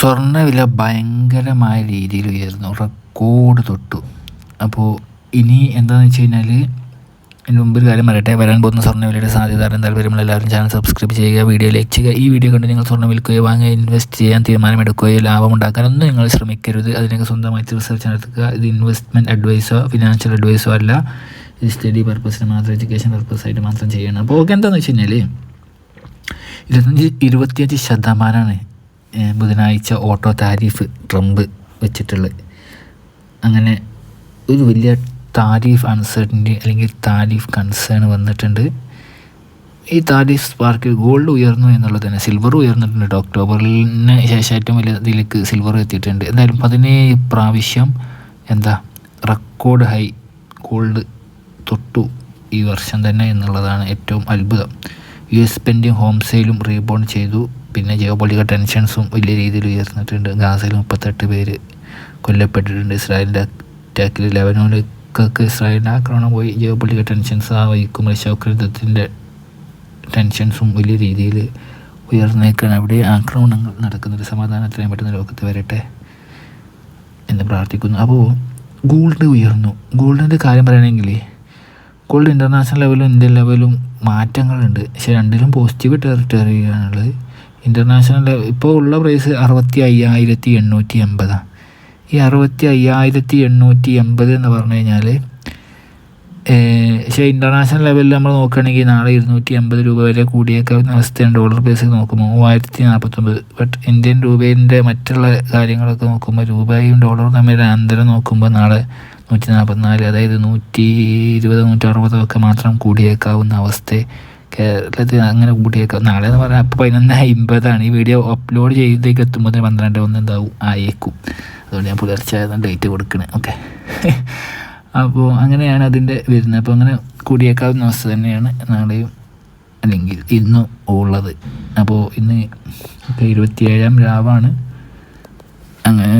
സ്വർണവില ഭയങ്കരമായ രീതിയിൽ ഉയർന്നു. റെക്കോർഡ് തൊട്ടു. അപ്പോൾ ഇനി എന്താണെന്ന് വെച്ച് കഴിഞ്ഞാൽ അതിന് മുമ്പ് ഒരു കാര്യം പറയട്ടെ? വരാൻ പോകുന്ന സ്വർണവിലയുടെ സാധ്യത അറിയാൻ താല്പര്യമുള്ള എല്ലാവരും ചാനൽ സബ്സ്ക്രൈബ് ചെയ്യുക വീഡിയോ ലൈക്ക് ചെയ്യുക. ഈ വീഡിയോ കണ്ട് നിങ്ങൾ സ്വർണം വിൽക്കുകയോ വാങ്ങുകയോ ഇൻവെസ്റ്റ് ചെയ്യാൻ തീരുമാനമെടുക്കുകയോ ലാഭം ഉണ്ടാക്കാനൊന്നും നിങ്ങൾ ശ്രമിക്കരുത്. അതിനൊക്കെ സ്വന്തമായിട്ട് റിസർച്ച് നടത്തുക. ഇത് ഇൻവെസ്റ്റ്മെന്റ് അഡ്വൈസോ ഫിനാൻഷ്യൽ അഡ്വൈസോ അല്ല. ഇത് സ്റ്റഡി പർപ്പസിന് മാത്രം എഡ്യൂക്കേഷൻ പർപ്പസായിട്ട് മാത്രം ചെയ്യണം. അപ്പോൾ ഓക്കെ എന്താണെന്ന് വെച്ച് കഴിഞ്ഞാൽ ഇരുപത്തഞ്ച് ഇരുപത്തിയഞ്ച് ശതമാനമാണ് ബുധനാഴ്ച ഓട്ടോ താരിഫ് ട്രംപ് വെച്ചിട്ടുള്ളത് അങ്ങനെ ഒരു വലിയ താരിഫ് അൺസർട്ടനിറ്റി അല്ലെങ്കിൽ താരിഫ് കൺസേൺ വന്നിട്ടുണ്ട്. ഈ താരിഫ് സ്പാർക്ക് ഗോൾഡ് ഉയർന്നു എന്നുള്ളത് തന്നെ സിൽവർ ഉയർന്നിട്ടുണ്ട്. ഒക്ടോബറിന് ശേഷം ഏറ്റവും വലിയ ഇതിലേക്ക് സിൽവർ എത്തിയിട്ടുണ്ട്. എന്തായാലും പതിനേഴ് പ്രാവശ്യം എന്താ റെക്കോർഡ് ഹൈ ഗോൾഡ് തൊട്ടു ഈ വർഷം തന്നെ എന്നുള്ളതാണ് ഏറ്റവും അത്ഭുതം. യു എസ് പെൻഡിങ് ഹോം സെയിലും റീബോൺ ചെയ്തു. പിന്നെ ജിയോ പൊളിറ്റിക്കൽ ടെൻഷൻസും വലിയ രീതിയിൽ ഉയർന്നിട്ടുണ്ട്. ഗാസയിൽ മുപ്പത്തെട്ട് പേര് കൊല്ലപ്പെട്ടിട്ടുണ്ട്. ഇസ്രായേലിന്റെ അറ്റാക്കിൽ ലെബനോനിക്കൊക്കെ ഇസ്രായേലിന്റെ ആക്രമണം പോയി. ജിയോ പൊളിറ്റിക്കൽ ടെൻഷൻസ് ആ വഹിക്കും യുദ്ധത്തിന്റെ ടെൻഷൻസും വലിയ രീതിയിൽ ഉയർന്നേക്കാണ്. അവിടെ ആക്രമണങ്ങൾ നടക്കുന്നത് സമാധാനം എത്രയും പെട്ടെന്ന് ലോകത്ത് വരട്ടെ എന്ന് പ്രാർത്ഥിക്കുന്നു. അപ്പോൾ ഗോൾഡ് ഉയർന്നു. ഗോൾഡിന്റെ കാര്യം പറയുകയാണെങ്കിൽ ഗോൾഡ് ഇന്റർനാഷണൽ ലെവലും ഇന്ത്യൻ ലെവലും മാറ്റങ്ങളുണ്ട്. പക്ഷേ രണ്ടിലും പോസിറ്റീവ് ടെറിട്ടറിയാണുള്ളത് ഇന്റർനാഷണൽ ഇപ്പോൾ ഉള്ള പ്രൈസ് അറുപത്തി അയ്യായിരത്തി എണ്ണൂറ്റി എൺപതാണ് ഈ അറുപത്തി അയ്യായിരത്തി എണ്ണൂറ്റി എൺപത് എന്ന് പറഞ്ഞു കഴിഞ്ഞാൽ പക്ഷേ ഇന്റർനാഷണൽ ലെവലിൽ നമ്മൾ നോക്കുകയാണെങ്കിൽ നാളെ ഇരുന്നൂറ്റി എൺപത് രൂപ വരെ കൂടിയേക്കാവുന്ന അവസ്ഥയാണ് ഡോളർ ബേസ് നോക്കുമ്പോൾ മൂവായിരത്തി നാൽപ്പത്തൊമ്പത് ബട്ട് ഇന്ത്യൻ രൂപേന്റെ മറ്റുള്ള കാര്യങ്ങളൊക്കെ നോക്കുമ്പോൾ രൂപയും ഡോളറും തമ്മിൽ അന്തരം നോക്കുമ്പോൾ നാളെ നൂറ്റി നാൽപ്പത്തിനാല് അതായത് നൂറ്റി ഇരുപത് നൂറ്റി അറുപതൊക്കെ മാത്രം കൂടിയേക്കാവുന്ന അവസ്ഥ കേരളത്തിൽ അങ്ങനെ കൂട്ടിയേക്കാം നാളെ എന്ന് പറഞ്ഞാൽ അപ്പോൾ പതിനൊന്ന് അമ്പതാണ് ഈ വീഡിയോ അപ്ലോഡ് ചെയ്തേക്ക് എത്തുമ്പോൾ പന്ത്രണ്ട് ഒന്ന് എന്താവും? ആയേക്കും. അതുകൊണ്ട് ഞാൻ പുലർച്ചെ ഡേറ്റ് കൊടുക്കണേ. ഓക്കെ അപ്പോൾ അങ്ങനെയാണ് അതിന്റെ വരുന്നത്. അപ്പോൾ അങ്ങനെ കൂടിയേക്കാവുന്ന അവസ്ഥ തന്നെയാണ് നാളെയും അല്ലെങ്കിൽ ഇന്നും ഉള്ളത്. അപ്പോൾ ഇന്ന് ഇരുപത്തിയേഴാം രാവാണ്. അങ്ങനെ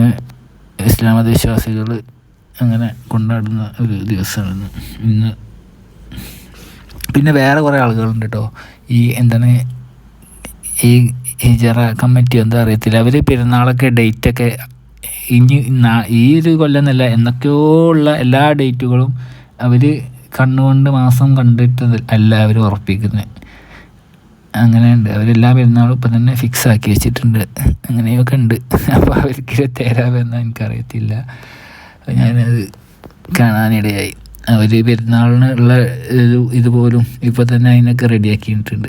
ഇസ്ലാമത വിശ്വാസികൾ അങ്ങനെ കൊണ്ടാടുന്ന ഒരു ദിവസമാണ് ഇന്ന് പിന്നെ വേറെ കുറേ ആളുകളുണ്ട് കേട്ടോ ഈ എന്താണ് ഈ ഹിജറ കമ്മിറ്റി എന്താ അറിയത്തില്ല. അവർ പെരുന്നാളൊക്കെ ഡേറ്റൊക്കെ ഇനി ഈ ഒരു കൊല്ലം എന്നല്ല എന്നൊക്കെയോ ഉള്ള എല്ലാ ഡേറ്റുകളും അവർ കണ്ണുകൊണ്ട് മാസം കണ്ടിട്ട് അല്ല അവർ ഉറപ്പിക്കുന്നത്. അങ്ങനെയുണ്ട്. അവരെല്ലാ പെരുന്നാളും ഇപ്പം തന്നെ ഫിക്സ് ആക്കി വെച്ചിട്ടുണ്ട്. അങ്ങനെയൊക്കെ ഉണ്ട്. അപ്പോൾ അവർക്ക് തരാമെന്ന് എനിക്കറിയത്തില്ല. ഞാനത് കാണാനിടയായി. അവർ പെരുന്നാളിന് ഉള്ള ഇതുപോലും ഇപ്പോൾ തന്നെ അതിനൊക്കെ റെഡിയാക്കിയിട്ടുണ്ട്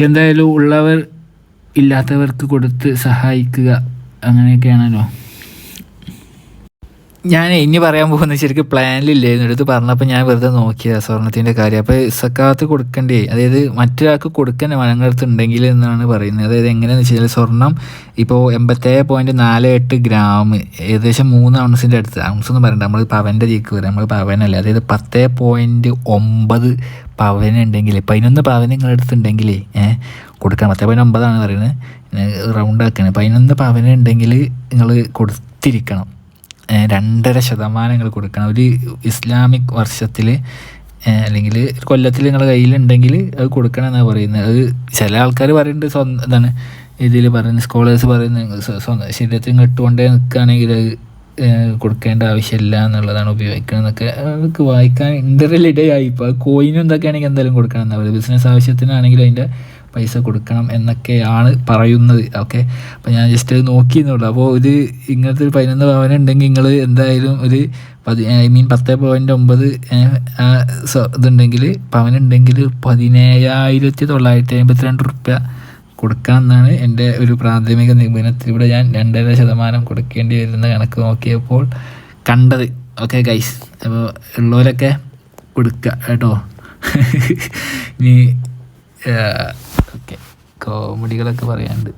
എന്തായാലും ഉള്ളവർ ഇല്ലാത്തവർക്ക് കൊടുത്ത് സഹായിക്കുക അങ്ങനെയൊക്കെയാണല്ലോ. ഞാൻ ഇനി പറയാൻ പോകുന്ന ശരിക്കും പ്ലാനിലില്ലായിരുന്നു എടുത്ത് പറഞ്ഞപ്പോൾ ഞാൻ വെറുതെ നോക്കിയതാണ് സ്വർണത്തിന്റെ കാര്യം. അപ്പോൾ സക്കാത്ത് കൊടുക്കണ്ടേ? അതായത് മറ്റൊരാൾക്ക് കൊടുക്കാൻ വനങ്ങളടുത്ത് ഉണ്ടെങ്കിൽ എന്നാണ് പറയുന്നത്. അതായത് എങ്ങനെയാണെന്ന് വെച്ച് കഴിഞ്ഞാൽ സ്വർണം ഇപ്പോൾ എൺപത്തേഴ് പോയിന്റ് നാല് എട്ട് ഗ്രാം ഏകദേശം മൂന്ന് ഔൺസിന്റെ അടുത്ത്. ഔൺസ് എന്ന് പറയണ്ട നമ്മൾ പവന്റെ ജീക്ക് വരാം. നമ്മൾ പവനല്ല? അതായത് പത്തേ പോയിന്റ് ഒമ്പത് പവനുണ്ടെങ്കിൽ പതിനൊന്ന് പവൻ നിങ്ങളുടെ അടുത്തുണ്ടെങ്കിൽ ഏഹ് കൊടുക്കണം. പത്തേ പോയിന്റ് ഒമ്പതാണ് പറയുന്നത്. റൗണ്ട് ആക്കുന്നത് പതിനൊന്ന് പവനുണ്ടെങ്കിൽ നിങ്ങൾ കൊടുത്തിരിക്കണം. രണ്ടര ശതമാനം നിങ്ങൾ കൊടുക്കണം. ഒരു ഇസ്ലാമിക് വർഷത്തിൽ അല്ലെങ്കിൽ കൊല്ലത്തിൽ നിങ്ങളുടെ കയ്യിലുണ്ടെങ്കിൽ അത് കൊടുക്കണം എന്നാണ് പറയുന്നത്. അത് ചില ആൾക്കാർ പറയുന്നുണ്ട് സ്വന്തം എന്താണ് ഇതിൽ പറയുന്നത് സ്കോളേഴ്സ് പറയുന്നത് ശരീരത്തിൽ ഇട്ടുകൊണ്ടേ നിൽക്കുകയാണെങ്കിൽ അത് കൊടുക്കേണ്ട ആവശ്യമില്ല എന്നുള്ളതാണ് ഉപയോഗിക്കുന്നതൊക്കെ. അവർക്ക് വായിക്കാൻ ഇന്റർവെൽ ഇടയായി ഇപ്പോൾ കോയിനും എന്തൊക്കെയാണെങ്കിൽ എന്തായാലും കൊടുക്കണം. എന്നാണ് പറയുന്നത് ബിസിനസ് ആവശ്യത്തിനാണെങ്കിൽ അതിന്റെ പൈസ കൊടുക്കണം എന്നൊക്കെയാണ് പറയുന്നത്. ഓക്കെ അപ്പോൾ ഞാൻ ജസ്റ്റ് അത് നോക്കിയെന്നുള്ളൂ. അപ്പോൾ ഒരു ഇങ്ങനത്തെ ഒരു പതിനൊന്ന് പവൻ ഉണ്ടെങ്കിൽ നിങ്ങൾ എന്തായാലും ഒരു പതി ഐ മീൻ പത്ത് പോയിന്റ് ഒമ്പത് ഇതുണ്ടെങ്കിൽ പവനുണ്ടെങ്കിൽ പതിനേഴായിരത്തി തൊള്ളായിരത്തി അമ്പത്തിരണ്ട് റുപ്യ കൊടുക്കാമെന്നാണ് എന്റെ ഒരു പ്രാഥമിക നിഗമനത്തിലൂടെ ഞാൻ രണ്ടര ശതമാനം കൊടുക്കേണ്ടി വരുന്ന കണക്ക് നോക്കിയപ്പോൾ കണ്ടത്. ഓക്കെ ഗൈസ് അപ്പോൾ ഉള്ളവരൊക്കെ കൊടുക്കുക കേട്ടോ? ഇനി ഓക്കെ കോമഡികളൊക്കെ പറയാനുണ്ട്.